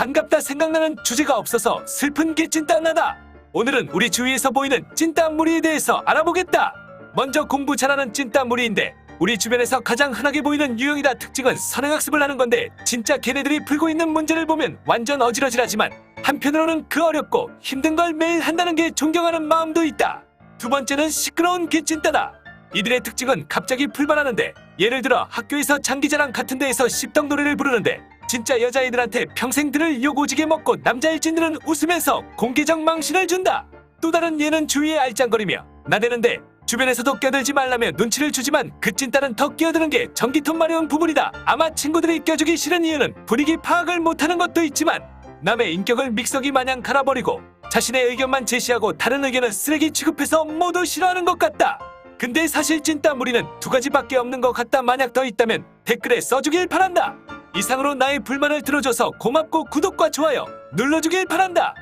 반갑다 생각나는 주제가 없어서 슬픈 게 찐따나다. 오늘은 우리 주위에서 보이는 찐따무리에 대해서 알아보겠다. 먼저 공부 잘하는 찐따무리인데 우리 주변에서 가장 흔하게 보이는 유형이다 특징은 선행학습을 하는 건데 진짜 걔네들이 풀고 있는 문제를 보면 완전 어지러지하지만 한편으로는 그 어렵고 힘든 걸 매일 한다는 게 존경하는 마음도 있다. 두 번째는 시끄러운 개찐따다. 이들의 특징은 갑자기 풀반하는데 예를 들어 학교에서 장기자랑 같은 데에서 씹덕 노래를 부르는데 진짜 여자애들한테 평생 들을 욕 오지게 먹고 남자일진들은 웃으면서 공개적 망신을 준다. 또 다른 얘는 주위에 알짱거리며 나대는데 주변에서도 껴들지 말라며 눈치를 주지만 그 찐따는 더 끼어드는 게 전기톱 마려운 부분이다. 아마 친구들이 껴주기 싫은 이유는 분위기 파악을 못하는 것도 있지만 남의 인격을 믹서기 마냥 갈아버리고 자신의 의견만 제시하고 다른 의견은 쓰레기 취급해서 모두 싫어하는 것 같다. 근데 사실 찐따 무리는 두 가지밖에 없는 것 같다. 만약 더 있다면 댓글에 써주길 바란다. 이상으로 나의 불만을 들어줘서 고맙고 구독과 좋아요 눌러주길 바란다.